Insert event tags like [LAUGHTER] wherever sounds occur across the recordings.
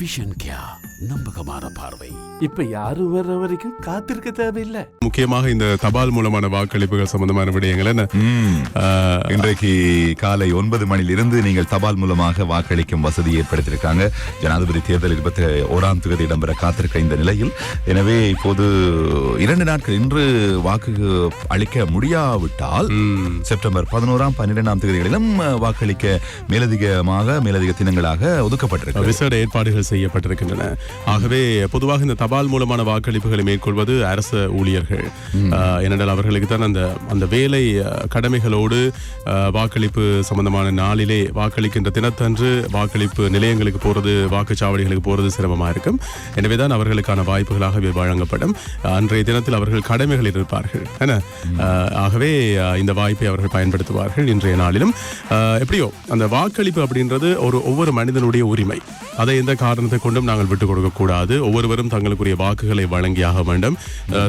Vision क्या? நம்பகமான பார்வை. இப்ப யாரும் வர்ற வரைக்கும் காத்திருக்க தேவையில்லை. முக்கியமாக இந்த தபால் மூலமான வாக்களிப்புகள் சம்பந்தமான விடயங்கள் என்ன? இன்றைக்கு காலை ஒன்பது மணியிலிருந்து நீங்கள் தபால் மூலமாக வாக்களிக்கும் வசதி ஏற்படுத்தியிருக்காங்க. ஜனாதிபதி தேர்தல் இருபத்தி ஓராம் தேதி இடம்பெற காத்திருக்க இந்த நிலையில். எனவே இப்போது இரண்டு நாட்கள் இன்று வாக்கு அளிக்க முடியாவிட்டால் செப்டம்பர் பதினோராம் பன்னிரெண்டாம் தேதிகளிலும் வாக்களிக்க மேலதிகமாக மேலதிக தினங்களாக ஒதுக்கப்பட்டிருக்கு விசேட ஏற்பாடுகள் செய்யப்பட்டிருக்கின்றன. ஆகவே பொதுவாக இந்த தபால் மூலமான வாக்களிப்புகளை மேற்கொள்வது அரசு ஊழியர்கள். ஏனென்றால் அவர்களுக்கு தான் அந்த அந்த வேலை கடமைகளோடு வாக்களிப்பு சம்பந்தமான நாளிலே வாக்களிக்கின்ற தினத்தன்று வாக்களிப்பு நிலையங்களுக்கு போறது வாக்குச்சாவடிகளுக்கு போறது சிரமமாக இருக்கும். எனவேதான் அவர்களுக்கான வாய்ப்புகளாகவே வழங்கப்படும். அன்றைய தினத்தில் அவர்கள் கடமைகளில் இருப்பார்கள். என்ன? ஆகவே இந்த வாய்ப்பை அவர்கள் பயன்படுத்துவார்கள் இன்றைய நாளிலும். எப்படியோ அந்த வாக்களிப்பு அப்படின்றது ஒரு ஒவ்வொரு மனிதனுடைய உரிமை. அதை எந்த காரணத்தை கொண்டும் நாங்கள் விட்டுக் கொடுக்க கூடாது ஒவ்வொருவரும் தங்களுக்குரிய வாக்குகளை வழங்கியாக வேண்டும்.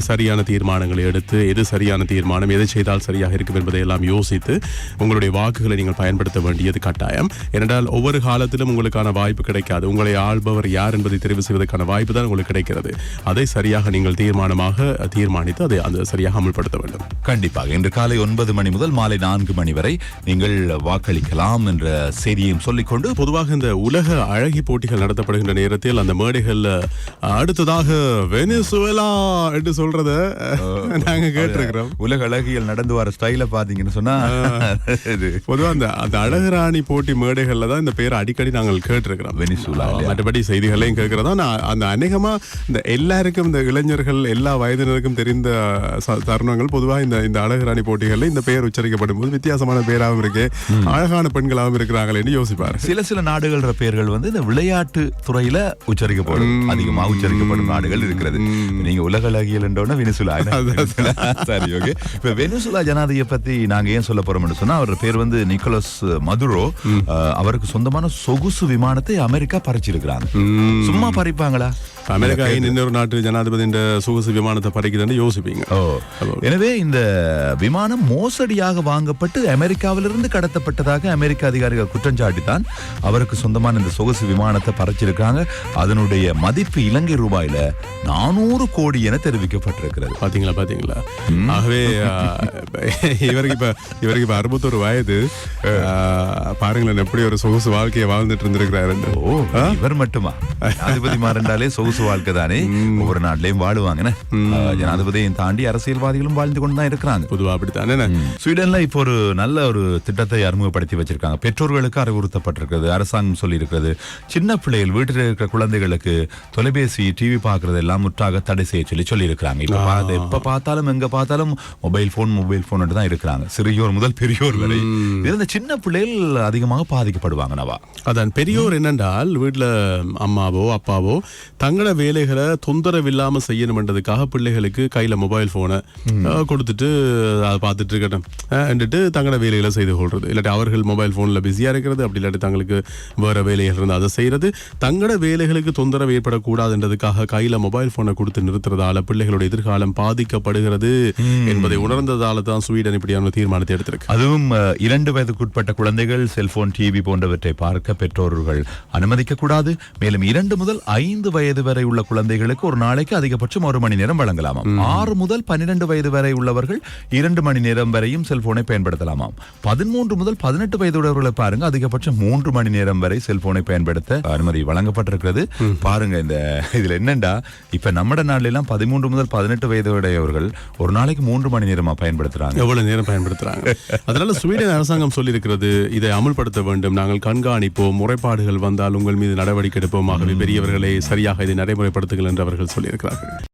சரியான தீர்மானங்களை எடுத்து எது சரியான தீர்மானம் எதை செய்தால் சரியாக இருக்கும் என்பதை எல்லாம் யோசித்து உங்களுடைய வாக்குகளை நீங்கள் பயன்படுத்த வேண்டியது கட்டாயம். ஏனென்றால் ஒவ்வொரு காலத்திலும் உங்களுக்கான வாய்ப்பு கிடைக்காது. உங்களை ஆள்பவர் யார் என்பதை தெரிவு செய்வதற்கான வாய்ப்பு தான் உங்களுக்கு கிடைக்கிறது. அதை சரியாக நீங்கள் தீர்மானமாக தீர்மானித்து அதை அந்த சரியாக அமல்படுத்த வேண்டும். கண்டிப்பாக. இன்று காலை ஒன்பது மணி முதல் மாலை நான்கு மணி வரை நீங்கள் வாக்களிக்கலாம் என்ற செய்தியையும் சொல்லிக்கொண்டு பொதுவாக இந்த உலக அழகி போட்டிகள் நடத்தப்படுகின்ற நேரத்தில் அந்த மேடைகள்ல அடுத்ததாக வெனிசுவேலா என்று சொல்றத நாங்க கேட்டிருக்கிறோம். உலக அழகியல் நடந்து வர ஸ்டைல பாத்தீங்கன்னு சொன்னா பொதுவா அந்த அந்த அழகுராணி போட்டி மேடைகள்ல தான் இந்த பேரை அடிக்கடி நாங்கள் கேட்டிருக்கிறோம். இல்லையா? மற்றபடி செய்திகளையும் கேட்கிறதா அந்த அநேகமா இந்த எல்லாருக்கும் இந்த இளைஞர்கள் எல்லா வயதினருக்கும் தெரிந்த தருணங்கள் பொதுவா இந்த இந்த அழகுராணி போட்டிகள்ல இந்த பெயர் உச்சரிக்கப்படும் போது வித்தியாசமான பேராகவும் இருக்கு அழகான பெண்களாகவும் இருக்கிறாங்களேன்னு யோசிப்பாரு சில சில நாடுகள பெயர்கள் வந்து இந்த விளையாட்டு துறையில உச்சரிக்கப்படும். அதிகமா உச்சரிக்கப்படும் நாடுகள் இருக்கிறது. நீங்க உலக அழகியல் என்றோன்னா வெனிசுலா. [LAUGHS] சரி ஓகே. இப்ப வெனிசுலா ஜனாதியை பத்தி நாங்க ஏன் சொல்ல போறோம்னு சொன்னா அவர் பேர் வந்து நிக்கோலஸ் மதுரோ. அவருக்கு சொந்தமான சொகுசு விமானத்தை அமெரிக்கா பறிச்சிருக்கிறாங்க. சும்மா பறிப்பாங்களா? அமெரிக்கா இன்னொரு நாட்டு ஜனாதிபதியின் சொகுசு விமானத்தை பறிக்குதுன்னு யோசிப்பீங்க. எனவே இந்த விமானம் மோசடியாக வாங்கப்பட்டு அமெரிக்காவிலிருந்து கடத்தப்பட்டதாக அமெரிக்க அதிகாரிகள் குற்றம் சாட்டித்தான் அவருக்கு சொந்தமான இந்த சொகுசு விமானத்தை பறிச்சிருக்காங்க அதனுடைய மதிப்பு இலங்கை ரூபாயில நானூறு கோடி என தெரிவிக்கப்பட்டிருக்கிறது. பாத்தீங்களா பாத்தீங்களா? ஆகவே இவருக்கு இப்ப இவருக்கு இப்ப அறுபத்தொரு வயது பாருங்களேன் எப்படி ஒரு சொகுசு வாழ்க்கையை வாழ்ந்துட்டு இருந்திருக்கிறாரு. ஓ இவர் மட்டுமா? ஜனாதிபதி மாறண்டாலே சொகுசு வாழ்க்கை தானே? ஒவ்வொரு நாட்டிலையும் வாழுவாங்கன்னு அஹ், ஜனாதிபதியையும் தாண்டி அரசியல்வாதிகளும் வாழ்ந்து கொண்டு தான் இருக்கிறாங்க. பொதுவா அப்படித்தானே ஸ்வீடன்ல இப்போ ஒரு நல்ல ஒரு திட்டத்தை அறிமுகப்படுத்தி வச்சிருக்காங்க. பெற்றோர்களுக்கு அறிவுறுத்தப்பட்டிருக்கிறது அரசாங்கம் சொல்லி இருக்கிறது சின்ன பிள்ளைகள் வீட்டில் இருக்கிற குழந்தைகளுக்கு தொலைபேசி டிவி பார்க்கறது எல்லாம் முற்றாக தடை செய்ய சொல்லி சொல்லி இருக்கிறாங்க இப்ப பார்த்து எப்ப பார்த்தாலும் எங்க பார்த்தாலும் மொபைல் போன் மொபைல் போன் தான் இருக்கிறாங்க. சிறியோர் முதல் பெரியோர் வரை. இதுல இந்த சின்ன பிள்ளைகள் அதிகமாக பாதிக்கப்படுவாங்க நவா. அதான். பெரியோர் என்னென்றால் வீட்டுல அம்மாவோ அப்பாவோ தங்களோட வேலைகளை தொந்தரவு இல்லாம செய்யணும்ன்றதுக்காக பிள்ளைகளுக்கு கையில மொபைல் போனை கொடுத்துட்டு அதை பார்த்துட்டு இருக்கட்டும். தங்களோட வேலைகளை செய்து கொள்றது. இல்லாட்டி அவர்கள் மொபைல் போன்ல பிஸியா இருக்கிறது அப்படி இல்லாட்டி தங்களுக்கு வேற வேலைகள் இருந்து அதை செய்யறது தங்களோட வேலைகளுக்கு தொந்தரவு ஏற்படக்கூடாதுன்றதுக்காக கையில மொபைல் போனை கொடுத்து நிறுத்துறதால பிள்ளைகளோட எதிர்காலம் பாதிக்கப்படுகிறது என்பதை உணர்ந்ததால தான் ஸ்வீடன் இப்படியான தீர்மானத்தை எடுத்திருக்கு. அதுவும் இரண்டு வயதுக்குட்பட்ட குழந்தைகள் செல்போன் டிவி போன்றவற்றை பார்க்க பெற்றோர்கள் அனுமதிக்க கூடாது மேலும் இரண்டு முதல் ஐந்து வயது வரை உள்ள குழந்தைகளுக்கு ஒரு நாளைக்கு அதிகபட்சம் ஒரு மணி நேரம் வழங்கலாமாம். ஆறு முதல் பன்னிரண்டு வயது வரை உள்ளவர்கள் இரண்டு மணி நேரம் வரையும் செல்போனை பயன்படுத்தலாமாம். பதிமூன்று முதல் பதினெட்டு வயது உள்ளவர்களை பாருங்க அதிகபட்சம் மூன்று மணி நேரம் வரை செல்போனை பயன்படுத்த அனுமதி வழங்கப்பட்டிருக்கிறது. பாருங்க இந்த இதுல என்னண்டா இப்ப நம்ம நாடுல எல்லாம் பதிமூன்று முதல் பதினெட்டு வயது உடையவர்கள் ஒரு நாளைக்கு மூன்று மணி நேரமா பயன்படுத்துறாங்க. எவ்வளவு நேரம் பயன்படுத்துறாங்க? அதனால ஸ்வீடன் அரசாங்கம் சொல்லியிருக்கிறது இதை அமுல்படுத்த வேண்டும் நாங்கள் கண்காணிப்போம் முறைப்பாடுகள் வந்தால் உங்கள் மீது நடவடிக்கை எடுப்போம். ஆகவே பெரியவர்களை சரியாக இதை நடைமுறைப்படுத்துங்கள் என்று அவர்கள் சொல்லியிருக்கிறார்கள்.